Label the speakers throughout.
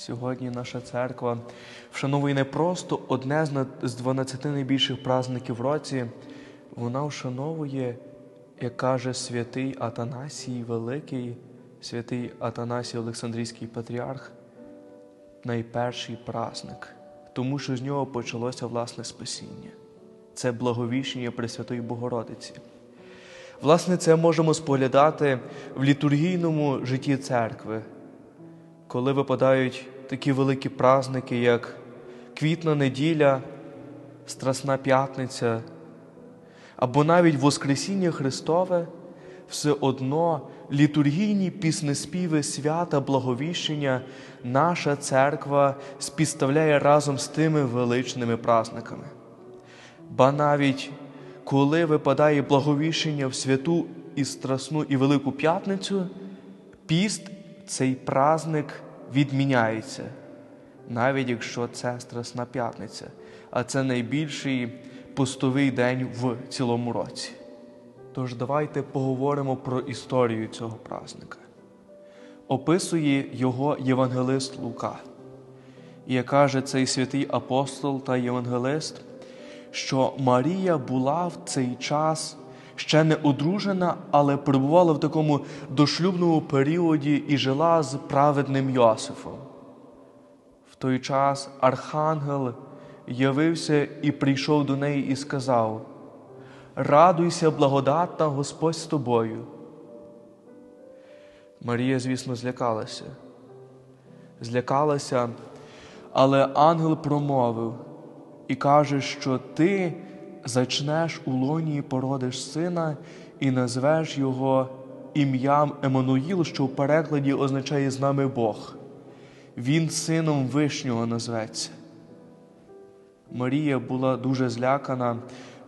Speaker 1: Сьогодні наша церква вшановує не просто одне з з 12 найбільших праздників в році, вона вшановує, як каже святий Атанасій Великий, святий Атанасій Олександрійський патріарх, найперший праздник, тому що з нього почалося власне спасіння. Це благовіщення Пресвятої Богородиці. Власне, це можемо споглядати в літургійному житті церкви, коли випадають такі великі праздники, як Квітна неділя, Страсна П'ятниця, або навіть Воскресіння Христове, все одно літургійні піснеспіви свята благовіщення наша церква співставляє разом з тими величними праздниками. Ба навіть коли випадає благовіщення в святу і страсну і Велику П'ятницю, піст цей праздник відміняється, навіть якщо це Страсна П'ятниця, а це найбільший постовий день в цілому році. Тож давайте поговоримо про історію цього праздника. Описує його євангелист Лука. І каже цей святий апостол та євангелист, що Марія була в цей час ще не одружена, але перебувала в такому дошлюбному періоді і жила з праведним Йосифом. В той час архангел явився і прийшов до неї і сказав: Радуйся, благодатна Господь з тобою. Марія, звісно, злякалася. Злякалася, але ангел промовив і каже, що ти зачнеш у лоні породиш сина і назвеш його ім'ям Еммануїл, що в перекладі означає з нами Бог. Він сином Вишнього назветься. Марія була дуже злякана.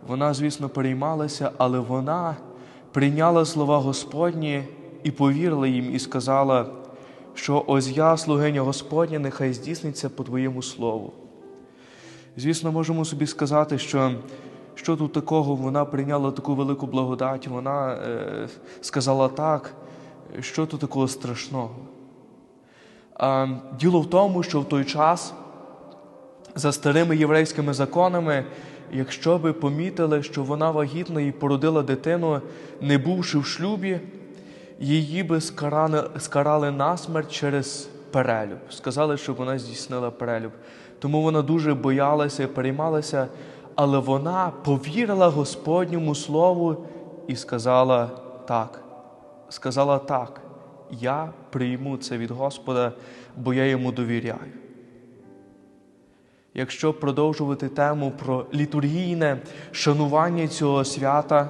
Speaker 1: Вона, звісно, переймалася, але вона прийняла слова Господні і повірила їм, і сказала, що ось я, слугиня Господня, нехай здійсниться по Твоєму слову. Звісно, можемо собі сказати, що що тут такого вона прийняла таку велику благодать, вона е, сказала так, що тут такого страшного. А, діло в тому, що в той час за старими єврейськими законами, якщо би помітили, що вона вагітна і породила дитину, не бувши в шлюбі, її би скарали, скарали насмерть через перелюб. Сказали, що вона здійснила перелюб. Тому вона дуже боялася переймалася, але вона повірила Господньому Слову і сказала так. Сказала так, я прийму це від Господа, бо я йому довіряю. Якщо продовжувати тему про літургійне шанування цього свята,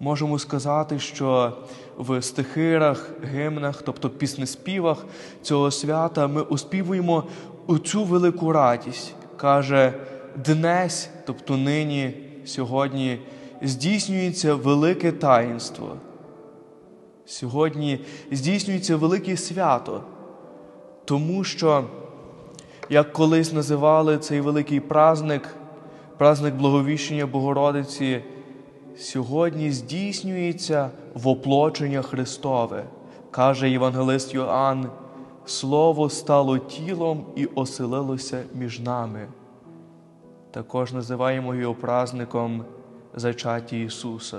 Speaker 1: можемо сказати, що в стихирах, гімнах, тобто піснеспівах цього свята, ми оспівуємо оцю велику радість. Каже, днесь, тобто нині, сьогодні, здійснюється велике таїнство. Сьогодні здійснюється велике свято, тому що, як колись називали цей великий праздник, праздник Благовіщення Богородиці, сьогодні здійснюється воплочення Христове, каже Євангелист Йоанн, Слово стало тілом і оселилося між нами. Також називаємо його праздником зачаття Ісуса.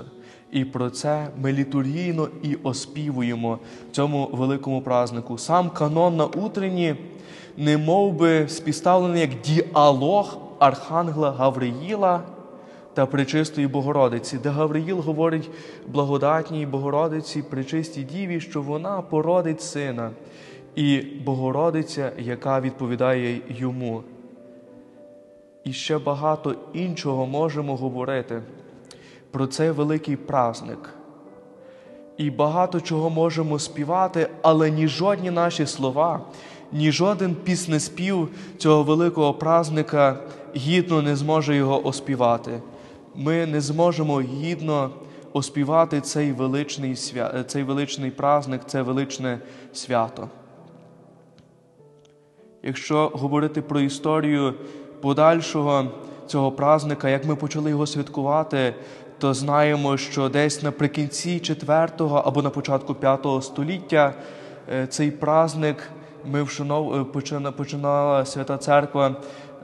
Speaker 1: І про це ми літургійно і оспівуємо цьому великому празднику. Сам канон на утренні не мов би співставлений як діалог Архангела Гавриїла та Пречистої Богородиці, де Гавриїл говорить благодатній Богородиці, Пречистій Діві, що вона породить сина, і Богородиця, яка відповідає йому. І ще багато іншого можемо говорити про цей великий праздник. І багато чого можемо співати, але ні жодні наші слова, ні жоден піснеспів цього великого праздника гідно не зможе його оспівати. Ми не зможемо гідно оспівати цей величний, свя... цей величний праздник, це величне свято. Якщо говорити про історію подальшого цього праздника, як ми почали його святкувати, то знаємо, що десь наприкінці IV або на початку V століття е, цей праздник ми вшанов... е, починала Свята Церква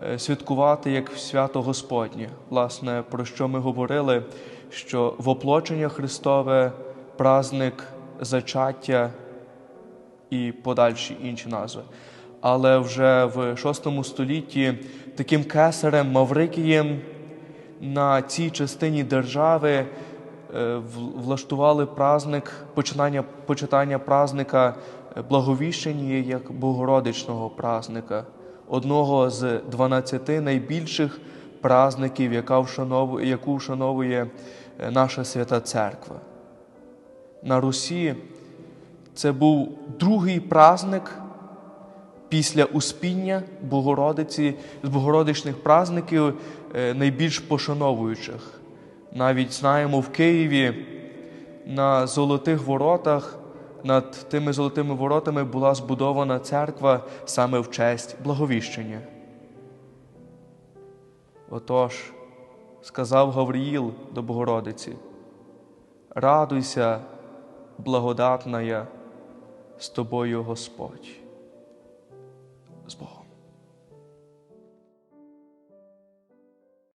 Speaker 1: е, святкувати як свято Господнє. Власне, про що ми говорили, що воплочення Христове, праздник зачаття і подальші інші назви. Але вже в VI столітті таким кесарем Маврикієм на цій частині держави е, влаштували праздник, починання, почитання праздника е, Благовіщення як Богородичного праздника, одного з 12 найбільших вшановує, яку вшановує е, наша свята церква. На Русі це був другий праздник після Успіння Богородиці, з Богородичних праздників е, найбільш пошановуючих. Навіть знаємо в Києві на золотих воротах, над тими золотими воротами була збудована церква саме в честь благовіщення. Отож, сказав Гавриїл до Богородиці: Радуйся, благодатна, я, з тобою Господь. З Богом.